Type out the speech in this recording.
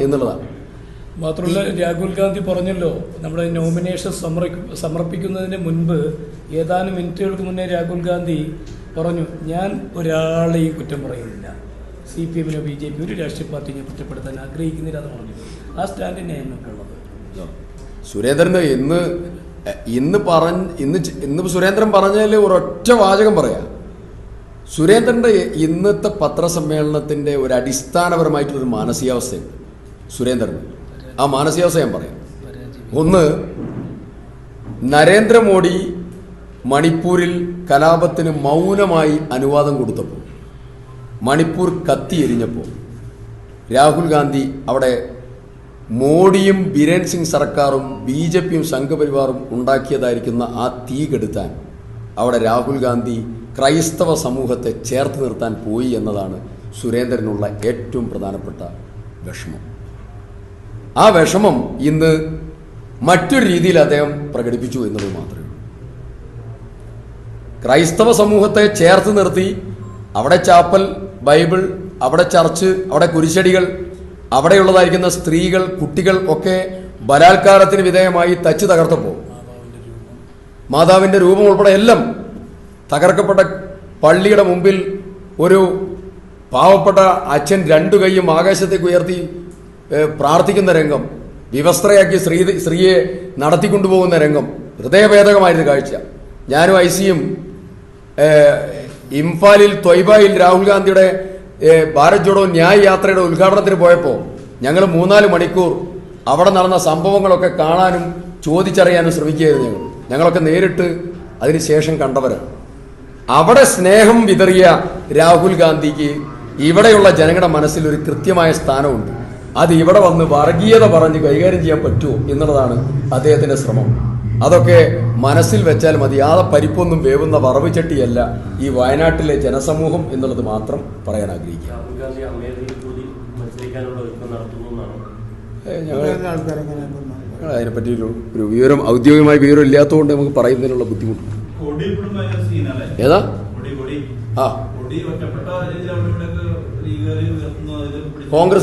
എന്നുള്ളതാണ്. മാത്രമല്ല രാഹുൽ ഗാന്ധി പറഞ്ഞല്ലോ നമ്മുടെ നോമിനേഷൻ സമർപ്പി- സമർപ്പിക്കുന്നതിന് മുൻപ് ഏതാനും മിനിറ്റുകൾക്ക് മുന്നേ രാഹുൽ ഗാന്ധി പറഞ്ഞു ഞാൻ ഒരാളെയും കുറ്റം പറയുന്നില്ല. സി പി എമ്മിനോ ബി ജെ പി ഒരു രാഷ്ട്രീയ പാർട്ടിയെ കുറ്റപ്പെടുത്താൻ ആഗ്രഹിക്കുന്നില്ല എന്ന് പറഞ്ഞു. ആ സ്റ്റാൻഡ് തന്നെയായിരുന്നു ഇപ്പോൾ ഉള്ളത് സുരേന്ദ്രന് ഇന്ന് ഇന്ന് പറഞ്ഞ് ഇന്ന് ഇന്ന് സുരേന്ദ്രൻ പറഞ്ഞതിൽ ഒരൊറ്റ വാചകം പറയാം. സുരേന്ദ്രന്റെ ഇന്നത്തെ പത്രസമ്മേളനത്തിന്റെ ഒരു അടിസ്ഥാനപരമായിട്ടൊരു മാനസികാവസ്ഥയുണ്ട്. സുരേന്ദ്രൻ. ആ മാനസികാവസ്ഥ ഞാൻ പറയാം. ഒന്ന് നരേന്ദ്രമോദി മണിപ്പൂരിൽ കലാപത്തിന് മൗനമായി അനുവാദം കൊടുത്തപ്പോൾ മണിപ്പൂർ കത്തിയെരിഞ്ഞപ്പോൾ രാഹുൽ ഗാന്ധി അവിടെ മോഡിയും ബിരേൻ സിംഗ് സർക്കാരും ബി ജെ പിയും സംഘപരിവാറും ഉണ്ടാക്കിയതായിരിക്കുന്ന ആ തീ കെടുത്താൻ അവിടെ രാഹുൽ ഗാന്ധി ക്രൈസ്തവ സമൂഹത്തെ ചേർത്ത് നിർത്താൻ പോയി എന്നതാണ് സുരേന്ദ്രനുള്ള ഏറ്റവും പ്രധാനപ്പെട്ട വിഷമം. ആ വിഷമം ഇന്ന് മറ്റൊരു രീതിയിൽ അദ്ദേഹം പ്രകടിപ്പിച്ചു എന്നത് മാത്രമേ ക്രൈസ്തവ സമൂഹത്തെ ചേർത്ത് നിർത്തി അവിടെ ചാപ്പൽ ബൈബിൾ അവിടെ ചർച്ച് അവിടെ കുരിശടികൾ അവിടെയുള്ളതായിരിക്കുന്ന സ്ത്രീകൾ കുട്ടികൾ ഒക്കെ ബലാത്കാരത്തിന് വിധേയമായി തച്ച് തകർത്തപ്പോൾ മാതാവിന്റെ രൂപം ഉൾപ്പെടെ എല്ലാം തകർക്കപ്പെട്ട പള്ളിയുടെ മുമ്പിൽ ഒരു പാവപ്പെട്ട അച്ഛൻ രണ്ടു കൈയും ആകാശത്തേക്ക് ഉയർത്തി പ്രാർത്ഥിക്കുന്ന രംഗം വിവസ്ത്രയാക്കി സ്ത്രീ സ്ത്രീയെ നടത്തിക്കൊണ്ടുപോകുന്ന രംഗം ഹൃദയഭേദകമായിരുന്നു കാഴ്ച. ഞാനും ഐസിയും ഇംഫാലിൽ ത്വയ്ബയിൽ രാഹുൽ ഗാന്ധിയുടെ ഭാരത് ജോഡോ ന്യായ് യാത്രയുടെ ഉദ്ഘാടനത്തിന് പോയപ്പോൾ ഞങ്ങൾ മൂന്നാൽ മണിക്കൂർ അവിടെ നടന്ന സംഭവങ്ങളൊക്കെ കാണാനും ചോദിച്ചറിയാനും ശ്രമിക്കുകയായിരുന്നു ഞങ്ങൾ ഞങ്ങളൊക്കെ നേരിട്ട് അതിനുശേഷം കണ്ടവരാണ് അവിടെ സ്നേഹം വിതറിയ രാഹുൽ ഗാന്ധിക്ക് ഇവിടെയുള്ള ജനങ്ങളുടെ മനസ്സിൽ ഒരു കൃത്യമായ സ്ഥാനമുണ്ട്. അത് ഇവിടെ വന്ന് വർഗീയത പറഞ്ഞ് കൈകാര്യം ചെയ്യാൻ പറ്റുമോ എന്നുള്ളതാണ് അദ്ദേഹത്തിന്റെ ശ്രമം. അതൊക്കെ മനസ്സിൽ വെച്ചാൽ മതി. ആ പരിപ്പൊന്നും വേവുന്ന വറവ് ചട്ടിയല്ല ഈ വയനാട്ടിലെ ജനസമൂഹം എന്നുള്ളത് മാത്രം പറയാൻ ആഗ്രഹിക്കുക. ഞങ്ങൾ അതിനെപ്പറ്റി ഒരു ഒരു വിവരം ഔദ്യോഗികമായ വിവരം ഇല്ലാത്തതുകൊണ്ട് നമുക്ക് പറയുന്നതിനുള്ള ബുദ്ധിമുട്ട്. ഏതാ? ആ. കോൺഗ്രസ്